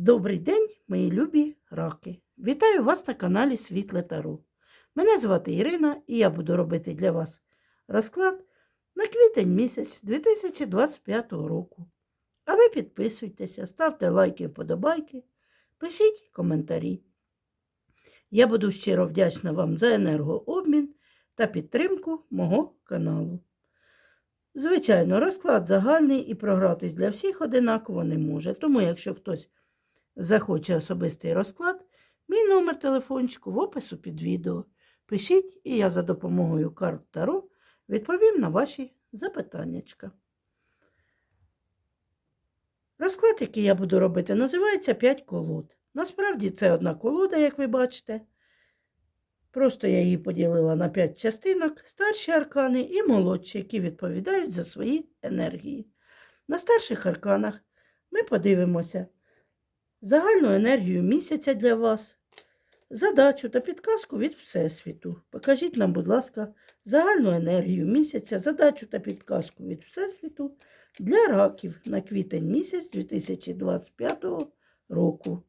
Добрий день, мої любі раки! Вітаю вас на каналі Світле Таро. Мене звати Ірина і я буду робити для вас розклад на квітень місяць 2025 року. А ви підписуйтеся, ставте лайки, вподобайки, пишіть коментарі. Я буду щиро вдячна вам за енергообмін та підтримку мого каналу. Звичайно, розклад загальний і програтись для всіх одинаково не може. Тому, якщо хтось захоче особистий розклад, мій номер телефончику в опису під відео. Пишіть, і я за допомогою карт Таро відповім на ваші запитаннячка. Розклад, який я буду робити, називається 5 колод. Насправді це одна колода, як ви бачите. Просто я її поділила на 5 частинок, старші аркани і молодші, які відповідають за свої енергії. На старших арканах ми подивимося загальну енергію місяця для вас, задачу та підказку від Всесвіту. Покажіть нам, будь ласка, загальну енергію місяця, задачу та підказку від Всесвіту для раків на квітень місяць 2025 року.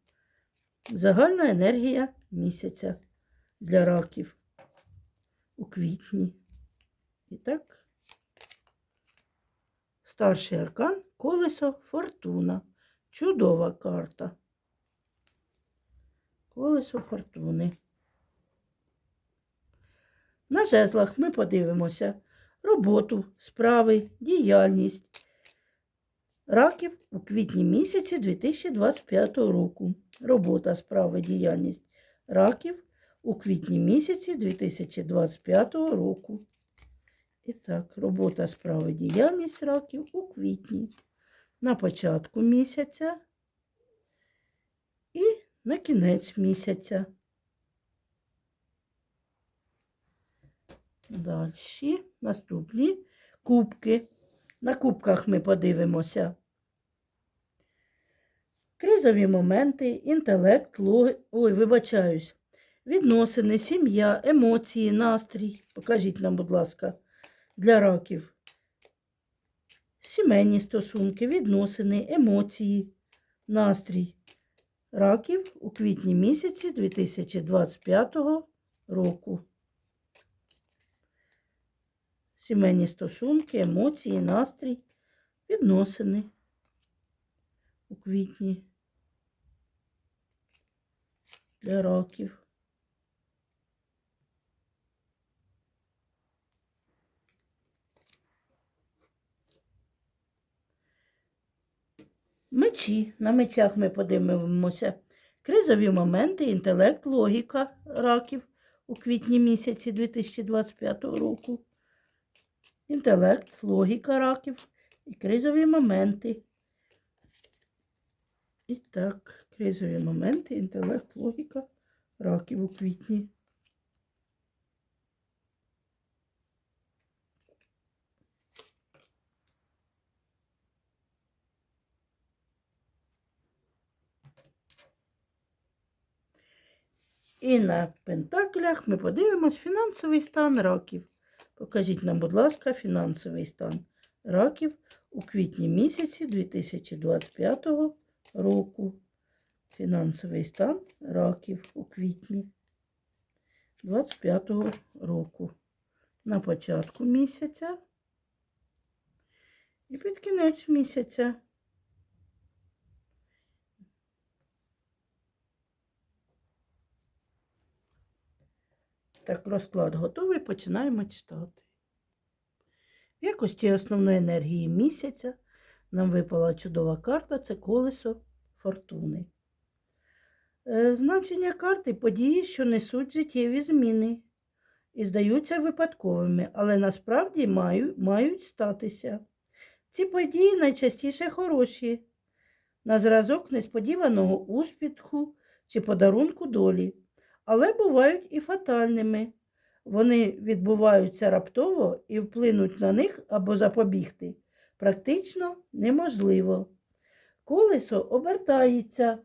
Загальна енергія місяця для раків у квітні. І так, старший аркан колесо фортуна. Чудова карта. Колесо фортуни. На жезлах ми подивимося роботу, справи, діяльність раків у квітні місяці 2025 року. Робота, справи, діяльність раків у квітні місяці 2025 року. І так, робота, справи, діяльність раків у квітні на початку місяця на кінець місяця. Далі наступні кубки. На кубках ми подивимося. Кризові моменти, інтелект, логи... Ой, вибачаюсь. Відносини, сім'я, емоції, настрій. Покажіть нам, будь ласка, для раків сімейні стосунки, відносини, емоції, настрій раків у квітні місяці 2025 року. Сімейні стосунки, емоції, настрій, відносини у квітні для раків. Мечі. На мечах ми подивимося. Кризові моменти, інтелект, логіка раків у квітні місяці 2025 року. Інтелект, логіка раків і кризові моменти. І так, кризові моменти, інтелект, логіка раків у квітні. І на пентаклях ми подивимось фінансовий стан раків. Покажіть нам, будь ласка, фінансовий стан раків у квітні місяці 2025 року. Фінансовий стан раків у квітні 2025 року. На початку місяця і під кінець місяця. Так, розклад готовий, починаємо читати. В якості основної енергії місяця нам випала чудова карта це колесо фортуни. Е, Значення карти події, що несуть життєві зміни і здаються випадковими, але насправді мають, мають статися. Ці події найчастіше хороші, на зразок несподіваного успіху чи подарунку долі але бувають і фатальними. Вони відбуваються раптово і вплинуть на них або запобігти практично неможливо. Колесо обертається,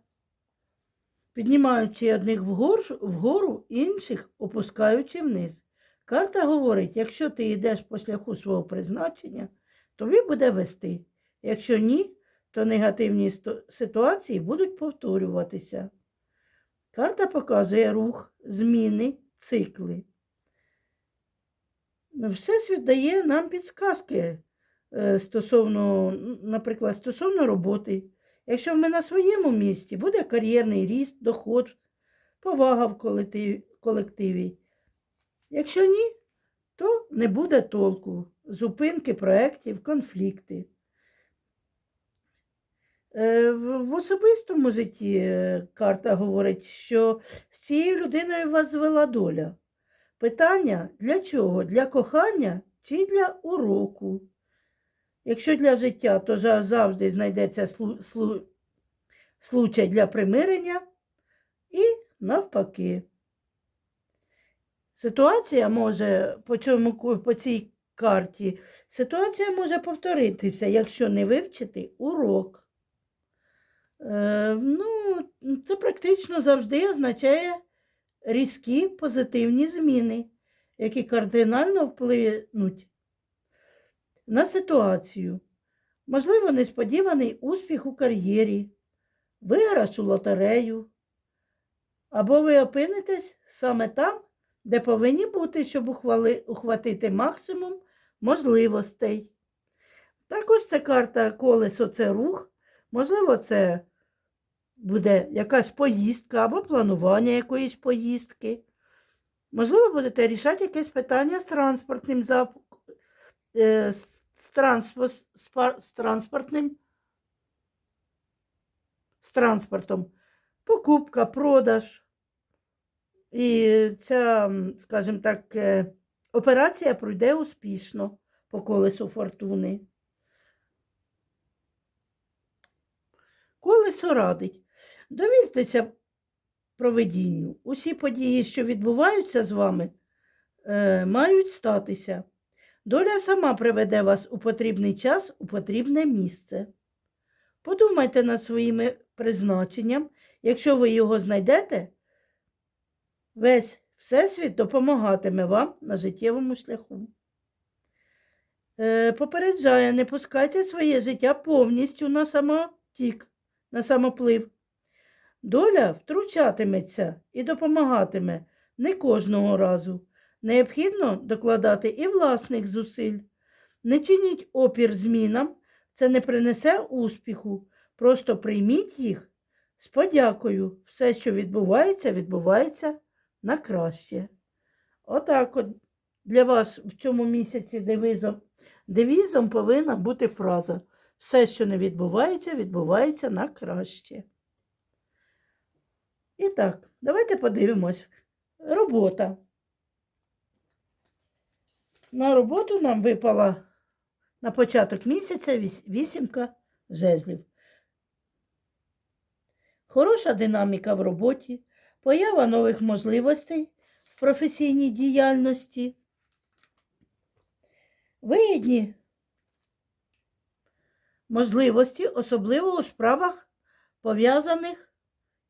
піднімаючи одних вгор, вгору, інших опускаючи вниз. Карта говорить, якщо ти йдеш по шляху свого призначення, тобі буде вести. Якщо ні, то негативні ситуації будуть повторюватися. Карта показує рух, зміни, цикли. Всесвіт дає нам підсказки е, стосовно, наприклад, стосовно роботи. Якщо ми на своєму місці, буде кар'єрний ріст, доход, повага в колективі. Якщо ні, то не буде толку, зупинки проєктів, конфлікти. Е, В особистому житті е, карта говорить, що з цією людиною вас звела доля. Питання для чого? Для кохання чи для уроку? Якщо для життя, то завжди знайдеться слу- слу- случай для примирення і навпаки. Ситуація може по, цьому, по цій карті, ситуація може повторитися, якщо не вивчити урок. Е, ну, це практично завжди означає різкі позитивні зміни, які кардинально вплинуть на ситуацію. Можливо, несподіваний успіх у кар'єрі, виграш у лотерею, або ви опинитесь саме там, де повинні бути, щоб ухвали, ухватити максимум можливостей. Також ця карта колесо це рух, можливо, це буде якась поїздка або планування якоїсь поїздки. Можливо, будете рішати якесь питання з транспортним е, з, з, з, транспортним з транспортом. Покупка, продаж. І ця, скажімо так, е, операція пройде успішно по колесу фортуни. Колесо радить. Довіртеся проведінню. Усі події, що відбуваються з вами, е, мають статися. Доля сама приведе вас у потрібний час, у потрібне місце. Подумайте над своїми призначенням. Якщо ви його знайдете, весь Всесвіт допомагатиме вам на життєвому шляху. Е, попереджає, не пускайте своє життя повністю на самотік, на самоплив. Доля втручатиметься і допомагатиме не кожного разу. Необхідно докладати і власних зусиль. Не чиніть опір змінам, це не принесе успіху. Просто прийміть їх з подякою. Все, що відбувається, відбувається на краще. Отак от для вас в цьому місяці девізом, девізом повинна бути фраза. Все, що не відбувається, відбувається на краще. І так, давайте подивимось. Робота. На роботу нам випала на початок місяця віс- вісімка жезлів. Хороша динаміка в роботі, поява нових можливостей в професійній діяльності. Вигідні можливості, особливо у справах, пов'язаних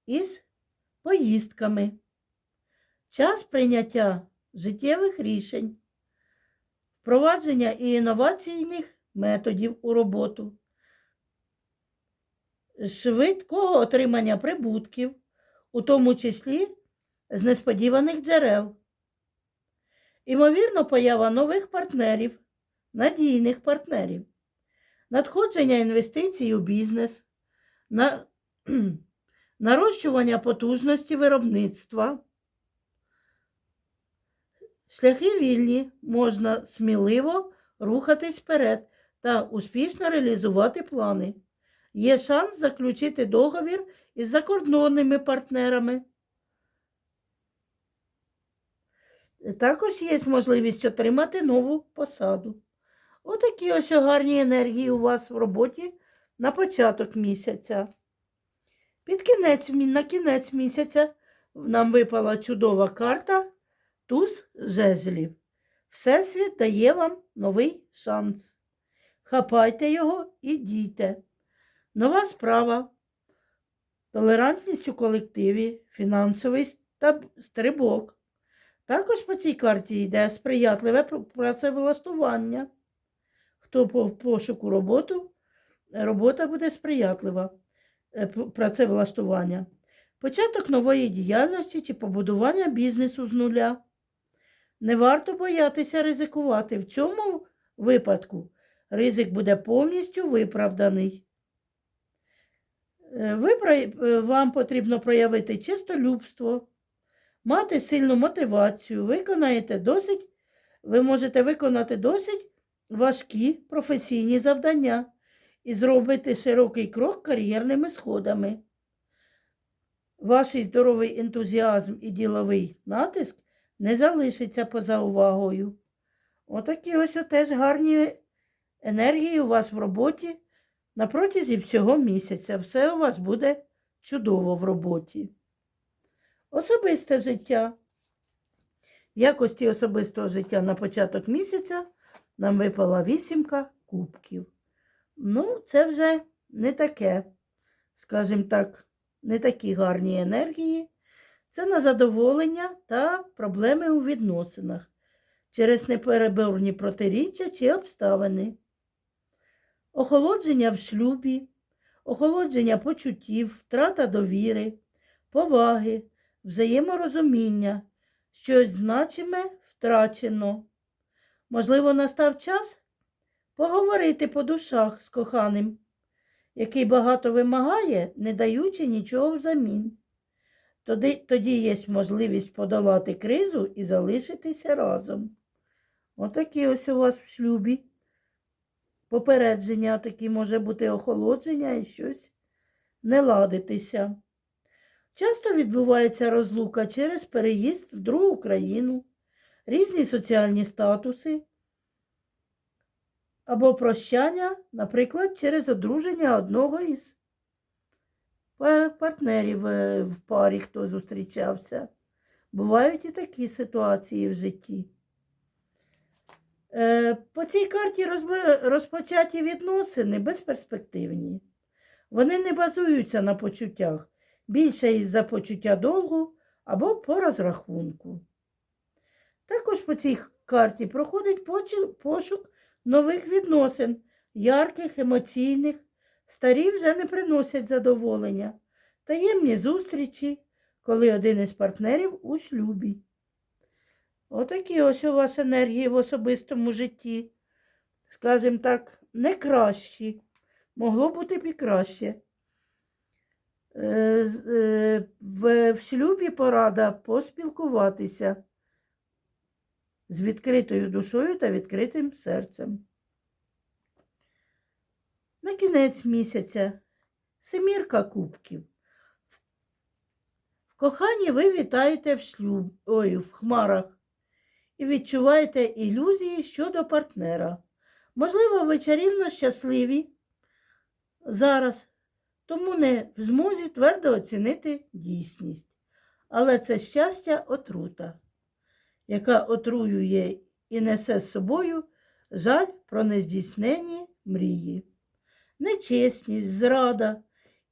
із поїздками. Час прийняття життєвих рішень, впровадження і інноваційних методів у роботу, швидкого отримання прибутків, у тому числі з несподіваних джерел. Імовірно, поява нових партнерів, надійних партнерів, надходження інвестицій у бізнес, на, нарощування потужності виробництва. Шляхи вільні можна сміливо рухатись вперед та успішно реалізувати плани. Є шанс заключити договір із закордонними партнерами. Також є можливість отримати нову посаду. Отакі ось гарні енергії у вас в роботі на початок місяця. Під кінець, на кінець місяця нам випала чудова карта Туз жезлів. Всесвіт дає вам новий шанс. Хапайте його і дійте. Нова справа, толерантність у колективі, фінансовий стрибок. Також по цій карті йде сприятливе працевлаштування. Хто по пошуку роботу, робота буде сприятлива, е, працевлаштування, початок нової діяльності чи побудування бізнесу з нуля. Не варто боятися ризикувати. В цьому випадку ризик буде повністю виправданий. Е, Ви, е, вам потрібно проявити чистолюбство, мати сильну мотивацію, виконаєте досить, ви можете виконати досить важкі професійні завдання і зробити широкий крок кар'єрними сходами. Ваш здоровий ентузіазм і діловий натиск не залишиться поза увагою. Отакі ось теж гарні енергії у вас в роботі на протязі всього місяця. Все у вас буде чудово в роботі. Особисте життя. В якості особистого життя на початок місяця нам випала вісімка кубків. Ну, це вже не таке, скажімо так, не такі гарні енергії. Це на задоволення та проблеми у відносинах через непереборні протиріччя чи обставини. Охолодження в шлюбі, охолодження почуттів, втрата довіри, поваги, взаєморозуміння, щось значиме втрачено. Можливо, настав час поговорити по душах з коханим, який багато вимагає, не даючи нічого взамін. Тоді, тоді є можливість подолати кризу і залишитися разом. Отакі ось у вас в шлюбі. Попередження, такі може бути охолодження і щось не ладитися. Часто відбувається розлука через переїзд в другу країну, різні соціальні статуси або прощання, наприклад, через одруження одного із партнерів е, в парі, хто зустрічався. Бувають і такі ситуації в житті. Е, По цій карті розпочаті відносини безперспективні. Вони не базуються на почуттях, більше із-за почуття долгу або по розрахунку. Також по цій карті проходить пошук нових відносин, ярких, емоційних, старі вже не приносять задоволення, таємні зустрічі, коли один із партнерів у шлюбі. Отакі ось у вас енергії в особистому житті. Скажімо так, не кращі. Могло бути б і краще. Е, е, в шлюбі порада поспілкуватися з відкритою душою та відкритим серцем. На кінець місяця семірка кубків. В коханні ви вітаєте в шлюб, ой, в хмарах і відчуваєте ілюзії щодо партнера. Можливо, ви чарівно щасливі зараз, тому не в змозі твердо оцінити дійсність. Але це щастя отрута, яка отруює і несе з собою жаль про нездійснені мрії, нечесність, зрада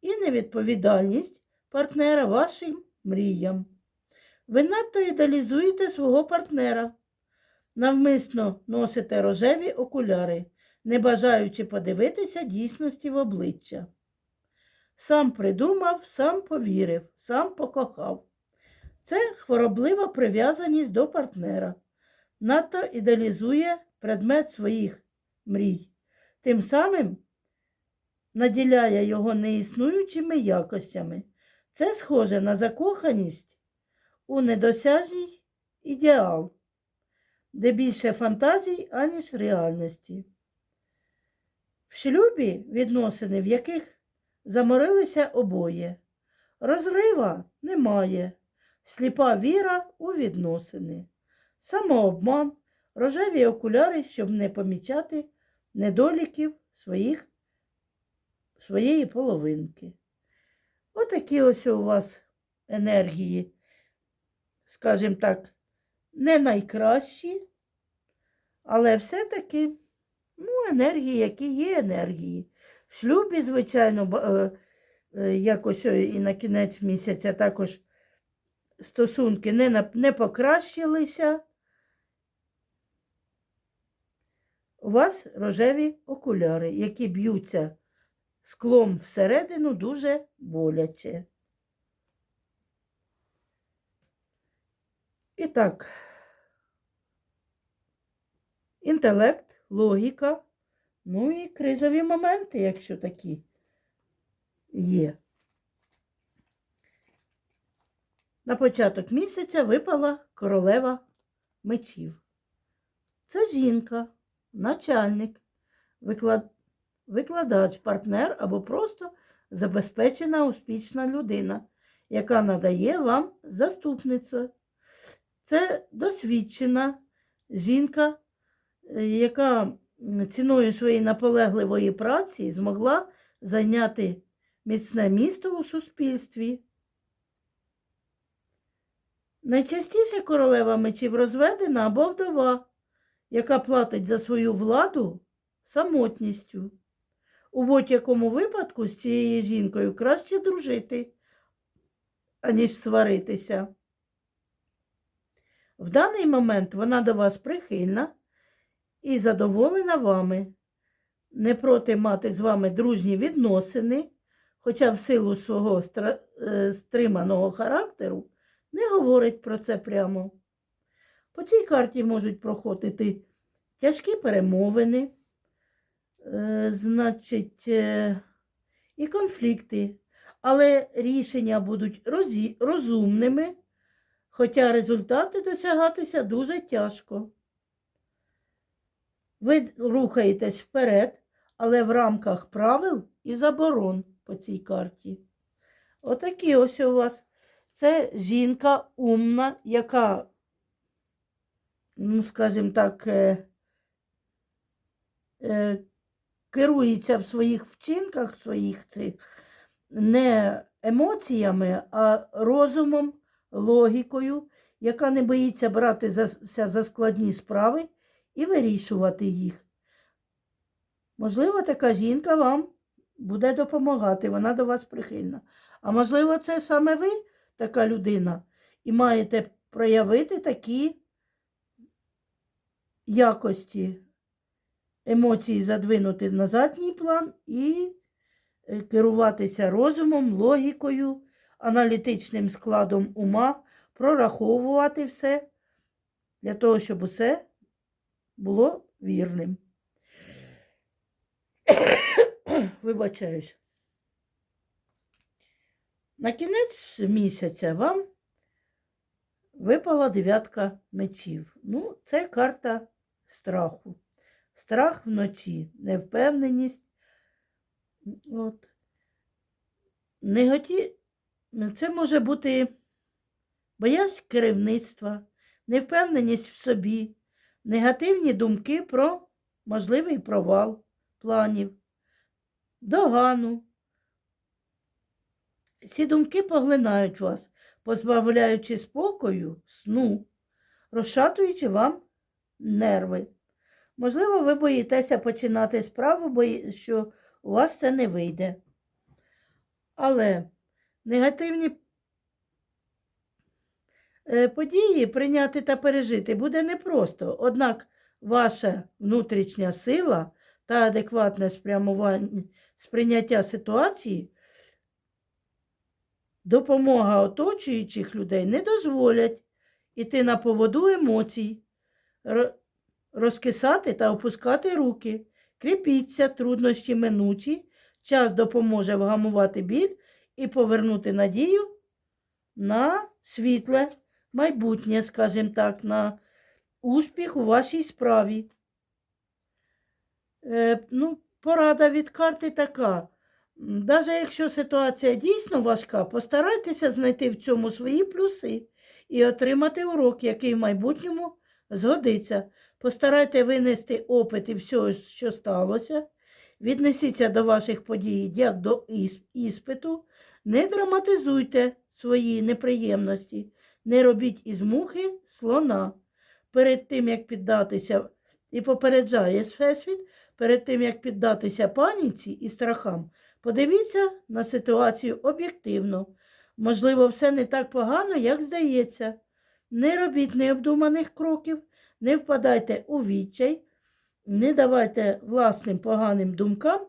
і невідповідальність партнера вашим мріям. Ви надто ідеалізуєте свого партнера, навмисно носите рожеві окуляри, не бажаючи подивитися дійсності в обличчя. Сам придумав, сам повірив, сам покохав. Це хвороблива прив'язаність до партнера. Надто ідеалізує предмет своїх мрій, тим самим наділяє його неіснуючими якостями. Це схоже на закоханість у недосяжній ідеал, де більше фантазій, аніж реальності. В шлюбі відносини, в яких заморилися обоє. Розрива немає, сліпа віра у відносини, самообман, рожеві окуляри, щоб не помічати недоліків своїх, своєї половинки. Отакі ось у вас енергії, скажімо так, не найкращі, але все-таки ну, енергії, які є енергії. В шлюбі, звичайно, е, е, якось е, і на кінець місяця також стосунки не, не покращилися. У вас рожеві окуляри, які б'ються склом всередину дуже боляче. І так, інтелект, логіка, ну і кризові моменти, якщо такі є. На початок місяця випала королева мечів. Це жінка, начальник, виклад... викладач, партнер або просто забезпечена успішна людина, яка надає вам заступницю. Це досвідчена жінка, е, яка ціною своєї наполегливої праці змогла зайняти міцне місто у суспільстві. Найчастіше королева мечів розведена або вдова, яка платить за свою владу самотністю. У будь-якому випадку з цією жінкою краще дружити, аніж сваритися. В даний момент вона до вас прихильна і задоволена вами, не проти мати з вами дружні відносини, хоча в силу свого е, стриманого характеру не говорить про це прямо. По цій карті можуть проходити тяжкі перемовини, е, значить, е, і конфлікти, але рішення будуть розі- розумними, хоча результати досягатися дуже тяжко. Ви рухаєтесь вперед, але в рамках правил і заборон по цій карті. Отакі ось у вас. Це жінка умна, яка, ну, скажімо так, е, е, керується в своїх вчинках, своїх цих не емоціями, а розумом, логікою, яка не боїться братися за складні справи і вирішувати їх. Можливо, така жінка вам буде допомагати, вона до вас прихильна. А можливо, це саме ви така людина, і маєте проявити такі якості, емоції задвинути на задній план і е, керуватися розумом, логікою, аналітичним складом ума, прораховувати все для того, щоб усе було вірним. Вибачаюсь. На кінець місяця вам випала дев'ятка мечів. Ну, це карта страху. Страх вночі, невпевненість. От. Негатив. Це може бути боязнь керівництва, невпевненість в собі, негативні думки про можливий провал планів, догану. Ці думки поглинають вас, позбавляючи спокою, сну, розшатуючи вам нерви. Можливо, ви боїтеся починати справу, бо що у вас це не вийде. Але негативні е, події прийняти та пережити буде непросто, однак ваша внутрішня сила та адекватне сприйняття ситуації допомога оточуючих людей не дозволять іти на поводу емоцій, розкисати та опускати руки. Кріпіться, труднощі минучі, час допоможе вгамувати біль і повернути надію на світле майбутнє, скажімо так, на успіх у вашій справі. Е, ну, порада від карти така. Навіть якщо ситуація дійсно важка, постарайтеся знайти в цьому свої плюси і отримати урок, який в майбутньому згодиться. Постарайте винести опит і все, що сталося. Віднесіться до ваших подій як до іспиту. Не драматизуйте свої неприємності, не робіть із мухи слона. Перед тим, як піддатися, і попереджає Всесвіт, перед тим, як піддатися паніці і страхам, подивіться на ситуацію об'єктивно. Можливо, все не так погано, як здається. Не робіть необдуманих кроків, не впадайте у відчай, не давайте власним поганим думкам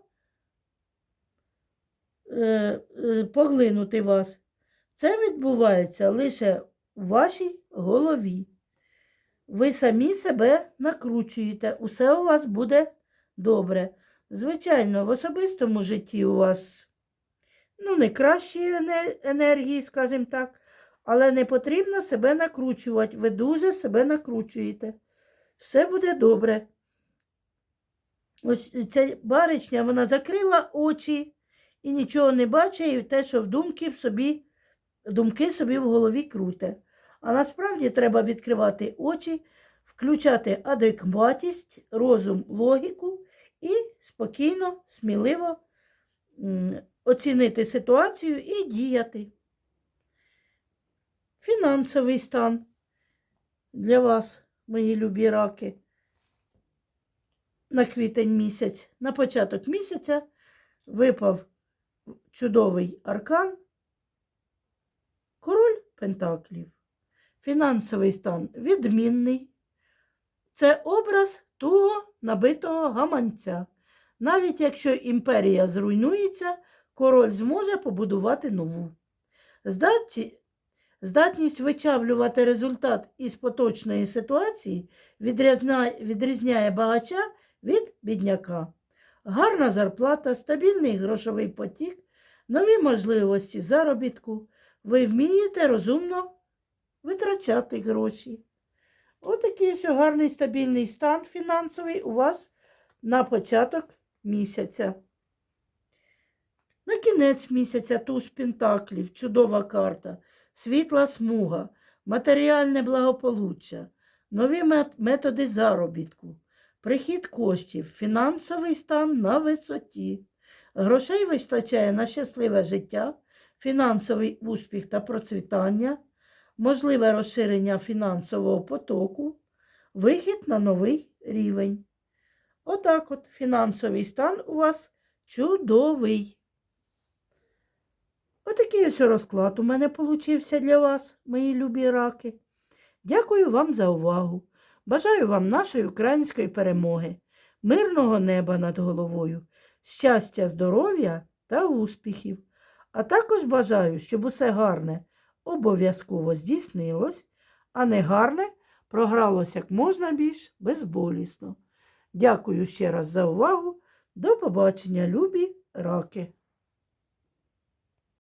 е, е, поглинути вас. Це відбувається лише в вашій голові. Ви самі себе накручуєте, усе у вас буде добре. Звичайно, в особистому житті у вас ну, не кращі енергії, скажімо так, але не потрібно себе накручувати. Ви дуже себе накручуєте. Все буде добре. Ось ця баричня, вона закрила очі і нічого не бачить, і те, що в думки в собі, думки собі в голові круте. А насправді треба відкривати очі, включати адекватність, розум, логіку і спокійно, сміливо оцінити ситуацію і діяти. Фінансовий стан для вас, мої любі раки, на квітень місяць, на початок місяця випав чудовий аркан, король Пентаклів. Фінансовий стан відмінний. Це образ того набитого гаманця. Навіть якщо імперія зруйнується, король зможе побудувати нову. Здатні- Здатність вичавлювати результат із поточної ситуації відрізняє, відрізняє багача від бідняка. Гарна зарплата, стабільний грошовий потік, нові можливості заробітку. Ви вмієте розумно витрачати гроші. Отакий ось гарний стабільний стан фінансовий у вас на початок місяця. На кінець місяця туз пентаклів, чудова карта, світла смуга, матеріальне благополуччя, нові методи заробітку, прихід коштів, фінансовий стан на висоті. Грошей вистачає на щасливе життя, фінансовий успіх та процвітання, можливе розширення фінансового потоку, вихід на новий рівень. Отак от фінансовий стан у вас чудовий. Отакий ось розклад у мене получився для вас, мої любі раки. Дякую вам за увагу. Бажаю вам нашої української перемоги, мирного неба над головою, щастя, здоров'я та успіхів. А також бажаю, щоб усе гарне обов'язково здійснилось, а негарне програлось як можна більш безболісно. Дякую ще раз за увагу. До побачення, любі раки!